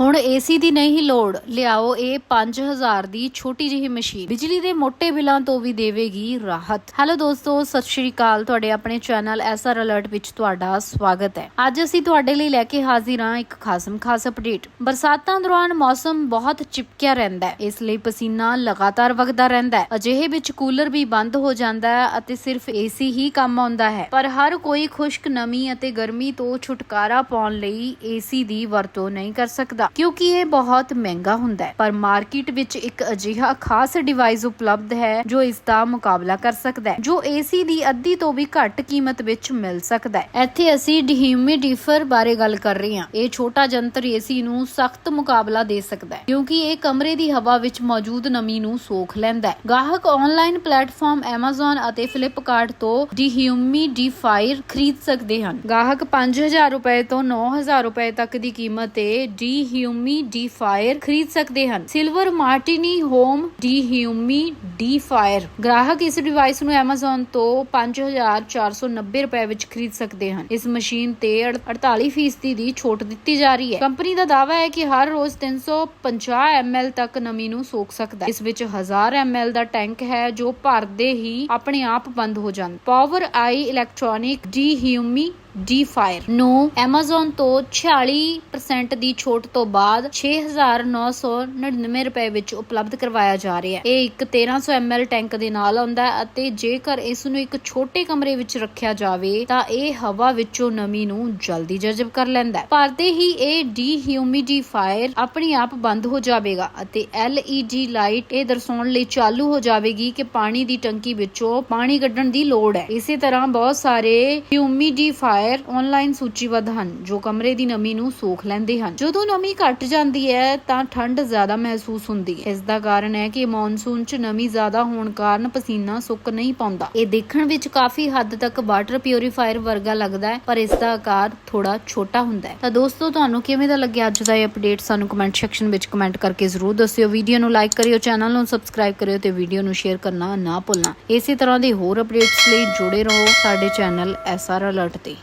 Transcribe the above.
ਹੁਣ ਏਸੀ ਦੀ ਨਹੀਂ ਲੋੜ। ਲਿਆਓ ਇਹ 5000 ਦੀ ਛੋਟੀ ਜਿਹੀ ਮਸ਼ੀਨ। ਬਿਜਲੀ ਦੇ ਮੋٹے ਬਿੱਲਾਂ ਤੋਂ ਵੀ ਦੇਵੇਗੀ ਰਾਹਤ। ਹੈਲੋ ਦੋਸਤੋ, ਸਤਿ ਸ਼੍ਰੀ ਅਕਾਲ। ਤੁਹਾਡੇ ਆਪਣੇ ਚੈਨਲ ਐਸਆਰ ਅਲਰਟ ਵਿੱਚ ਤੁਹਾਡਾ ਸਵਾਗਤ ਹੈ। ਅੱਜ ਅਸੀਂ ਤੁਹਾਡੇ ਲਈ ਲੈ ਕੇ ਹਾਜ਼ਰ ਹਾਂ ਇੱਕ ਖਾਸਮ ਖਾਸ ਅਪਡੇਟ। ਬਰਸਾਤਾਂ ਦੌਰਾਨ ਮੌਸਮ ਬਹੁਤ ਚਿਪਕਿਆ ਰਹਿੰਦਾ ਹੈ। ਇਸ ਲਈ ਪਸੀਨਾ ਲਗਾਤਾਰ ਵਗਦਾ ਰਹਿੰਦਾ ਹੈ। ਅਜਿਹੇ ਵਿੱਚ ਕੂਲਰ ਵੀ ਬੰਦ ਹੋ ਜਾਂਦਾ ਹੈ ਅਤੇ ਸਿਰਫ ਏਸੀ ਹੀ ਕੰਮ ਆਉਂਦਾ ਹੈ। ਪਰ ਹਰ ਕੋਈ ਖੁਸ਼ਕ ਨਮੀ ਅਤੇ ਗਰਮੀ ਤੋਂ ਛੁਟਕਾਰਾ ਪਾਉਣ ਲਈ ਏਸੀ ਦੀ ਵਰਤੋਂ ਨਹੀਂ ਕਰ ਸਕਦਾ। ਕਿਉਂਕਿ ਇਹ ਬਹੁਤ ਮਹਿੰਗਾ ਹੁੰਦਾ ਹੈ। ਪਰ ਮਾਰਕੀਟ ਵਿੱਚ ਇੱਕ ਅਜਿਹਾ ਖਾਸ ਡਿਵਾਈਸ ਉਪਲਬਧ ਹੈ ਜੋ ਇਸ ਦਾ ਮੁਕਾਬਲਾ ਕਰ ਸਕਦਾ ਹੈ, ਜੋ ਏਸੀ ਦੀ ਅੱਧੀ ਤੋਂ ਵੀ ਘੱਟ ਕੀਮਤ ਵਿੱਚ ਮਿਲ ਸਕਦਾ ਹੈ। ਇੱਥੇ ਅਸੀਂ ਡਿਹਿਊਮਿਡੀਫਰ ਬਾਰੇ ਗੱਲ ਕਰ ਰਹੇ ਹਾਂ। ਇਹ ਛੋਟਾ ਜੰਤਰ ਏਸੀ ਨੂੰ ਸਖਤ ਮੁਕਾਬਲਾ ਦੇ ਸਕਦਾ ਹੈ, ਕਿਉਂਕਿ ਇਹ ਕਮਰੇ ਦੀ ਹਵਾ ਵਿੱਚ ਮੌਜੂਦ ਨਮੀ ਨੂੰ ਸੋਖ ਲੈਂਦਾ ਹੈ। ਗਾਹਕ ਆਨਲਾਈਨ ਪਲੇਟਫਾਰਮ Amazon ਅਤੇ Flipkart ਤੋਂ ਡਿਹਿਊਮਿਡੀਫਾਇਰ ਖਰੀਦ ਸਕਦੇ ਹਨ। ਗਾਹਕ 5000 ਰੁਪਏ ਤੋਂ 9000 ਰੁਪਏ ਤੱਕ ਦੀ ਕੀਮਤ ਤੇ ਡੀ ਡਿਹਿਊਮਿਡੀਫਾਇਰ ਖਰੀਦ ਸਕਦੇ ਹਨ। ਸਿਲਵਰ ਮਾਰਟੀਨੀ ਹੋਮ ਡਿਹਿਊਮਿਡੀਫਾਇਰ ਗ੍ਰਾਹਕ ਇਸ ਡਿਵਾਈਸ ਨੂੰ Amazon ਤੋਂ 5490 ਰੁਪਏ ਵਿੱਚ ਖਰੀਦ ਸਕਦੇ ਹਨ। ਇਸ ਮਸ਼ੀਨ ਤੇ 48% ਦੀ ਛੋਟ ਦਿੱਤੀ ਜਾ ਰਹੀ ਹੈ। ਕੰਪਨੀ ਦਾ ਦਾਅਵਾ ਹੈ ਕਿ ਹਰ ਰੋਜ਼ 350 ml ਤੱਕ ਨਮੀ ਨੂੰ ਸੋਖ ਸਕਦਾ ਹੈ। ਇਸ ਵਿੱਚ 1000 ml ਦਾ ਟੈਂਕ ਹੈ ਜੋ ਭਰਦੇ ਹੀ ਆਪਣੇ ਆਪ ਬੰਦ ਹੋ ਜਾਂਦਾ ਪਾਵਰ ਆਈ ਇਲੈਕਟ੍ਰੋਨਿਕ ਡੀਹਿਊਮੀ ਡੀ ਫਾਇਰ ਨੂੰ Amazon ਤੋਂ 46% ਦੀ ਛੋਟ ਤੋਂ ਬਾਅਦ 6999 ਰੁਪਏ ਵਿੱਚ ਉਪਲਬਧ ਕਰਵਾਇਆ ਜਾ ਰਿਹਾ ਹੈ। ਇਹ ਇੱਕ 1300 ml ਟੈਂਕ ਦੇ ਨਾਲ ਆਉਂਦਾ ਹੈ ਅਤੇ ਜੇਕਰ ਇਸ ਨੂੰ ਇੱਕ ਛੋਟੇ ਕਮਰੇ ਵਿੱਚ ਰੱਖਿਆ ਜਾਵੇ ਤਾਂ ਇਹ ਹਵਾ ਵਿੱਚੋਂ ਨਮੀ ਨੂੰ ਜਲਦੀ ਜਜ਼ਬ ਕਰ ਲੈਂਦਾ ਹੈ। ਭਰਦੇ ਹੀ ਇਹ ਡੀਹਿਊਮਿਡੀਫਾਇਰ ਆਪਣੇ ਆਪ ਬੰਦ ਹੋ ਜਾਵੇਗਾ ਅਤੇ LED ਲਾਈਟ ਇਹ ਦਰਸਾਉਣ ਲਈ ਚਾਲੂ ਹੋ ਜਾਵੇਗੀ ਕਿ ਪਾਣੀ ਦੀ ਟੰਕੀ ਵਿੱਚੋਂ ਪਾਣੀ ਕੱਢਣ ਦੀ ਲੋੜ ਹੈ। ਇਸੇ ਤਰ੍ਹਾਂ ਬਹੁਤ ਸਾਰੇ ਹਿਊਮਿਡੀਫਾਇਰ ਆਨਲਾਈਨ ਸੂਚੀਬੱਧ ਹਨ, ਜੋ ਕਮਰੇ ਦੀ ਨਮੀ ਨੂੰ ਸੋਖ ਲੈਂਦੇ ਹਨ। ਜਦੋਂ ਨਮੀ ਘਟ ਜਾਂਦੀ ਹੈ, ਤਾਂ ਠੰਡ ਜ਼ਿਆਦਾ ਮਹਿਸੂਸ ਹੁੰਦੀ ਹੈ। ਇਸ ਦਾ ਕਾਰਨ ਹੈ ਕਿ ਮੌਨਸੂਨ 'ਚ ਨਮੀ ਜ਼ਿਆਦਾ ਹੋਣ ਕਾਰਨ ਪਸੀਨਾ ਸੁੱਕ ਨਹੀਂ ਪਾਉਂਦਾ। ਇਹ ਦੇਖਣ ਵਿੱਚ ਕਾਫੀ ਹੱਦ ਤੱਕ ਵਾਟਰ ਪਿਉਰੀਫਾਇਰ ਵਰਗਾ ਲੱਗਦਾ ਹੈ, ਪਰ ਇਸ ਦਾ ਆਕਾਰ ਥੋੜਾ ਛੋਟਾ ਹੁੰਦਾ ਹੈ। ਤਾਂ ਦੋਸਤੋ, ਤੁਹਾਨੂੰ ਕਿਵੇਂ ਦਾ ਲੱਗਿਆ ਅੱਜ ਦਾ ਇਹ ਅਪਡੇਟ ਸਾਨੂੰ ਕਮੈਂਟ ਸੈਕਸ਼ਨ ਵਿੱਚ ਕਮੈਂਟ ਕਰਕੇ ਜ਼ਰੂਰ ਦੱਸਿਓ। ਵੀਡੀਓ ਨੂੰ ਲਾਈਕ ਕਰਿਓ ਚੈਨਲ ਨੂੰ ਸਬਸਕ੍ਰਾਈਬ ਕਰਿਓ ਤੇ ਵੀਡੀਓ ਨੂੰ ਸ਼ੇਅਰ ਕਰਨਾ ਨਾ ਭੁੱਲਣਾ। ਇਸੇ ਤਰ੍ਹਾਂ ਦੇ ਹੋਰ ਅਪਡੇਟਸ ਲਈ ਜੁੜੇ ਰਹੋ ਸਾਡੇ ਚੈਨਲ ਐਸਆਰ ਅਲਰਟ ਤੇ।